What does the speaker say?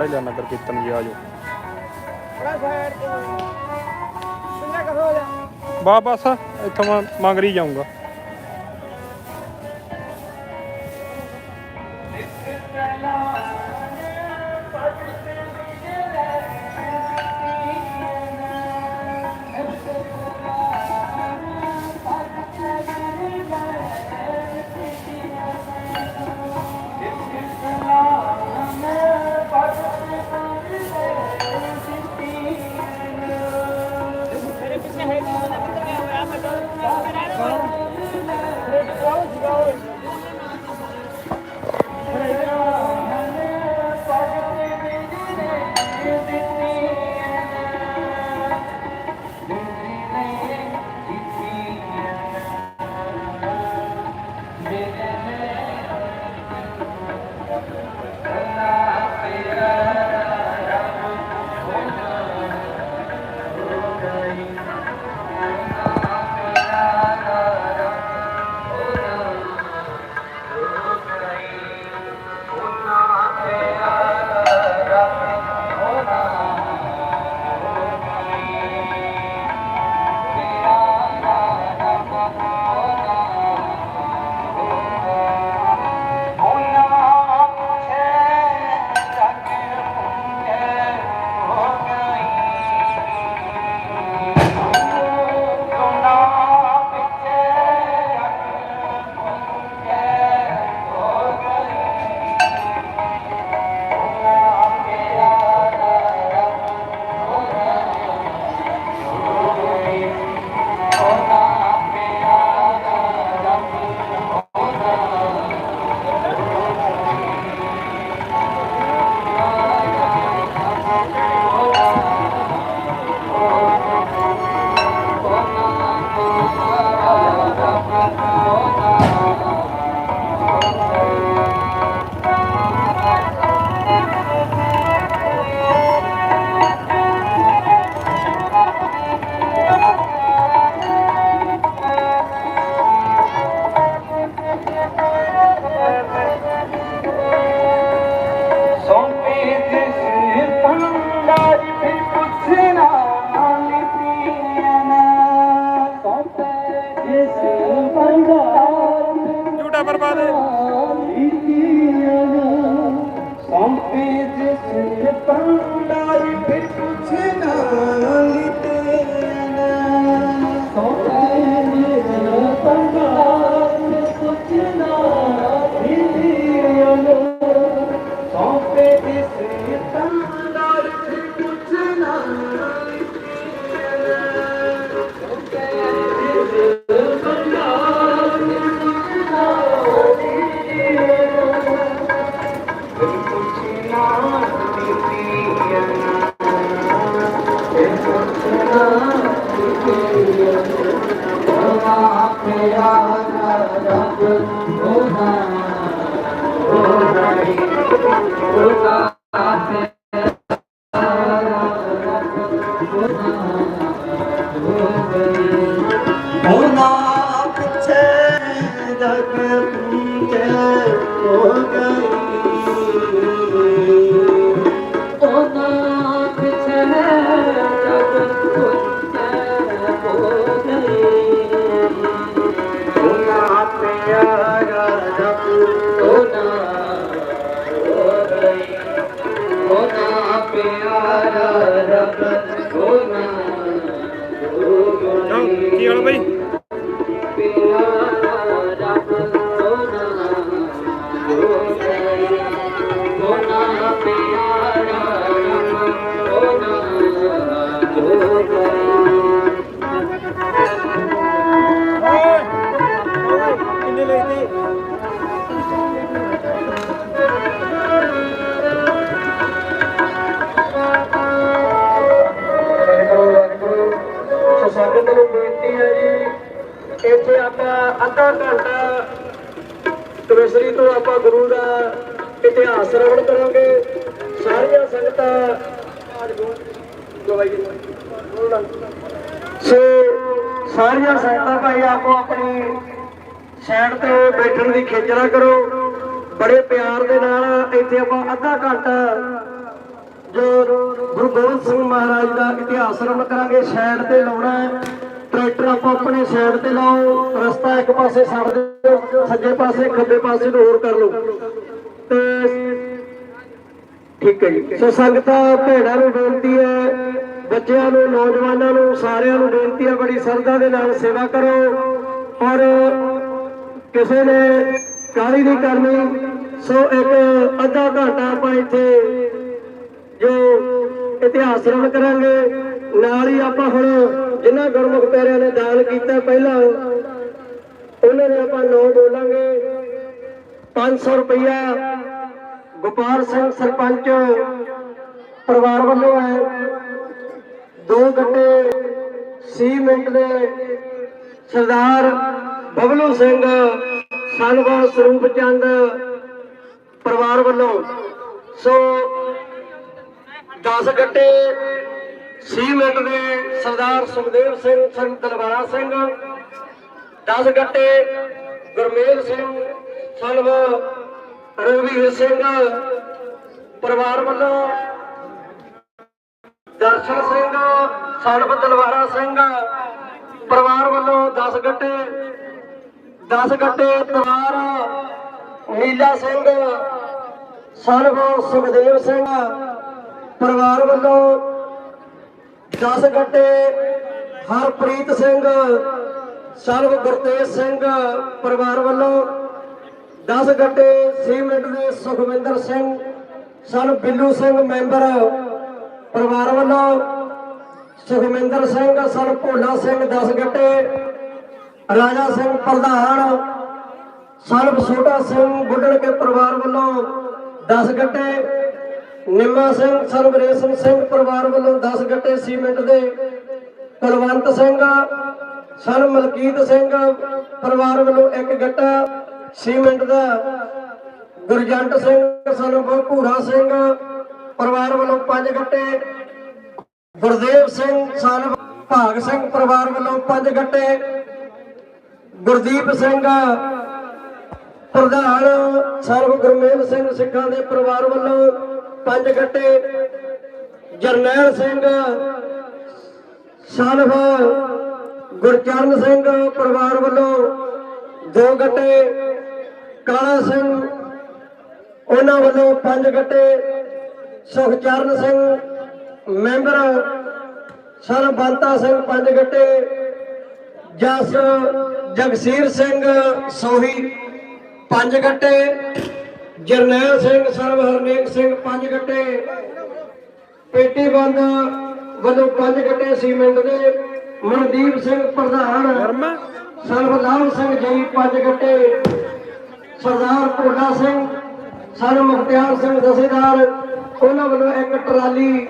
ਪਹਿਲਾ ਨਗਰ ਕੀਰਤਨ ਜੀ ਆਜੋ ਬਾ ਬਸ ਇੱਥੋਂ ਮੈਂ ਮੰਗਰੀ ਜਾਊਂਗਾ। Stadion. ਜਗ ਪੁੰਜੇ ਹੋ ਗਈ ਹੋਣਾ ਪਿੱਛੇ ਜਗ ਪੁੰਜੇ ਹੋ ਗਈ ਹੋਣਾ ਪਿਆਰਾ ਅੱਧਾ ਘੰਟਾ ਤਵੇਸਰੀ ਤੋਂ ਆਪਾਂ ਗੁਰੂ ਦਾ ਇਤਿਹਾਸ ਸਰਵਣ ਕਰਾਂਗੇ। ਸਾਰੀਆਂ ਸੰਗਤਾਂ ਸੋ ਸਾਰੀਆਂ ਸੰਗਤਾਂ ਭਾਈ ਆਪੋ ਆਪਣੀ ਸਾਈਡ ਤੇ ਬੈਠਣ ਦੀ ਖੇਚਲਾ ਕਰੋ। ਬੜੇ ਪਿਆਰ ਦੇ ਨਾਲ ਇੱਥੇ ਆਪਾਂ ਅੱਧਾ ਘੰਟਾ ਜੋ ਗੁਰੂ ਗੋਬਿੰਦ ਸਿੰਘ ਮਹਾਰਾਜ ਦਾ ਇਤਿਹਾਸ ਸਰਵਣ ਕਰਾਂਗੇ। ਸਾਈਡ ਤੇ ਲਾਉਣਾ ਟਰੈਕਟਰ ਆਪਾਂ ਆਪਣੇ ਸਾਈਡ ਤੇ ਲਾਓ, ਰਸਤਾ ਇੱਕ ਪਾਸੇ ਛੱਡ ਦਿਓ ਸੱਜੇ ਪਾਸੇ, ਖੱਬੇ ਪਾਸੇ ਨੂੰ ਹੋਰ ਕਰ ਲਓ। ਤੇ ਠੀਕ ਹੈ ਜੀ। ਸੋ ਸੰਗਤਾਂ ਭੇੜਾਂ ਨੂੰ ਬੇਨਤੀ ਹੈ, ਬੱਚਿਆਂ ਨੂੰ, ਨੌਜਵਾਨਾਂ ਨੂੰ, ਸਾਰਿਆਂ ਨੂੰ ਬੇਨਤੀ ਹੈ, ਬੜੀ ਸਰਦਾ ਦੇ ਨਾਲ ਸੇਵਾ ਕਰੋ। ਔਰ ਕਿਸੇ ਨੇ ਕਾਹਲੀ ਨਹੀਂ ਕਰਨੀ, ਸੋ ਇੱਕ ਅੱਧਾ ਘੰਟਾ ਆਪਾਂ ਇੱਥੇ ਜੋ ਇਤਿਹਾਸ ਸਰਵਣ ਕਰਾਂਗੇ, ਨਾਲ ਹੀ ਆਪਾਂ ਹੁਣ ਜਿਨ੍ਹਾਂ ਗੁਰਮੁਖ ਪਿਆਰਿਆਂ ਨੇ ਦਾਨ ਕੀਤਾ ਪਹਿਲਾਂ, ਉਹਨਾਂ ਨੇ ਆਪਾਂ ਨੌ ਬੋਲਾਂਗੇ। 500 ਰੁਪਇਆ ਗੋਪਾਲ ਸਿੰਘ ਸਰਪੰਚ ਪਰਿਵਾਰ ਵੱਲੋਂ ਹੈ। ਦੋ ਗੱਡੇ ਸੀਮੈਂਟ ਦੇ ਸਰਦਾਰ ਬਬਲੂ ਸਿੰਘ ਸਨਵਾ ਸਰੂਪ ਚੰਦ ਪਰਿਵਾਰ ਵੱਲੋਂ। ਸੋ 10 ਗੱਡੇ ਸੀਮੈਂਟ ਦੇ ਸਰਦਾਰ ਸੁਖਦੇਵ ਸਿੰਘ ਸਿੰਘ ਦਲਵਾਰਾ ਸਿੰਘ 10 ਗੱਡੇ ਗੁਰਮੇਲ ਸਿੰਘ ਸਨਵਾ ਰਘਵੀਰ ਸਿੰਘ, ਪਰਿਵਾਰ ਵੱਲੋਂ ਦਰਸ਼ਨ ਸਿੰਘ ਸਨਵ ਦਲਵਾਰਾ ਸਿੰਘ, ਪਰਿਵਾਰ ਵੱਲੋਂ 10 ਗੱਟੇ 10 ਗੱਟੇ ਤਵਾਰ ਨੀਲਾ ਸਿੰਘ ਸਨਵ ਸੁਖਦੇਵ ਸਿੰਘ, ਪਰਿਵਾਰ ਵੱਲੋਂ 10 ਗੱਟੇ, ਹਰਪ੍ਰੀਤ ਸਿੰਘ ਸਨਵ ਗੁਰਤੇਜ ਸਿੰਘ ਪਰਿਵਾਰ ਵੱਲੋਂ 10 ਗੱਟੇ ਸੀਮੈਂਟ ਦੇ ਸੁਖਵਿੰਦਰ ਸਿੰਘ, ਸਨ ਬਿੱਲੂ ਸਿੰਘ ਮੈਂਬਰ ਪਰਿਵਾਰ ਵੱਲੋਂ, ਸੁਖਵਿੰਦਰ ਸਿੰਘ, ਸਨ ਭੋਲਾ ਸਿੰਘ 10 ਗੱਟੇ, ਰਾਜਾ ਸਿੰਘ ਪ੍ਰਧਾਨ, ਸਨ ਛੋਟਾ ਸਿੰਘ ਗੁੱਡਣ ਕੇ ਪਰਿਵਾਰ ਵੱਲੋਂ 10 ਗੱਟੇ ਨਿੰਮਾ ਸਿੰਘ ਸਨ ਸਿੰਘ ਪਰਿਵਾਰ ਵੱਲੋਂ 10 ਗੱਟੇ ਸੀਮੈਂਟ ਦੇ ਕੁਲਵੰਤ ਸਿੰਘ, ਸਨ ਮਲਕੀਤ ਸਿੰਘ ਪਰਿਵਾਰ ਵੱਲੋਂ ਇੱਕ ਗੱਟਾ ਸੀਮੈਂਟ ਦਾ। ਗੁਰਜੰਟ ਸਿੰਘ, ਸਨ ਭੂਰਾ ਸਿੰਘ ਪਰਿਵਾਰ ਵੱਲੋਂ ਪੰਜ ਗੱਟੇ। ਗੁਰਦੇਵ ਸਿੰਘ, ਸਨ ਭਾਗ ਸਿੰਘ ਪਰਿਵਾਰ ਵੱਲੋਂ ਪੰਜ ਗੱਟੇ। ਗੁਰਦੀਪ ਸਿੰਘ, ਪ੍ਰਧਾਨ ਸਰਵ ਗੁਰਮੇਲ ਸਿੰਘ ਸਿੱਖਾਂ ਦੇ ਪਰਿਵਾਰ ਵੱਲੋਂ ਪੰਜ ਗੱਟੇ। ਜਰਨੈਲ ਸਿੰਘ ਸਨਫ ਗੁਰਚਰਨ ਸਿੰਘ ਪਰਿਵਾਰ ਵੱਲੋਂ ਦੋ ਗੱਟੇ। ਕਾਲਾ ਸਿੰਘ, ਉਹਨਾਂ ਵੱਲੋਂ ਪੰਜ ਗੱਟੇ। ਸੁਖਚਰਨ ਸਿੰਘ, ਮੈਂਬਰ ਸਰ ਬੰਤਾ ਸਿੰਘ ਪੰਜ ਗੱਟੇ। ਜਸ ਜਗਸੀਰ ਸਿੰਘ, ਸੋਹੀ ਪੰਜ ਗੱਟੇ। ਜਰਨੈਲ ਸਿੰਘ ਸਰਵ ਹਰਨੇਕ ਸਿੰਘ ਪੰਜ ਗੱਟੇ। ਪੇਟੀ ਬੰਦ ਵੱਲੋਂ ਪੰਜ ਗੱਟੇ ਸੀਮੈਂਟ ਦੇ। ਮਨਦੀਪ ਸਿੰਘ ਪ੍ਰਧਾਨ ਸਰਵਲਾਮ ਸਿੰਘ ਜੀ ਪੰਜ ਗੱਟੇ। ਸਰਦਾਰ ਭੋਲਾ ਸਿੰਘ ਸਰ ਮੁਖਤਿਆਰ ਸਿੰਘ ਜਥੇਦਾਰ ਉਹਨਾਂ ਵੱਲੋਂ ਇੱਕ ਟਰਾਲੀ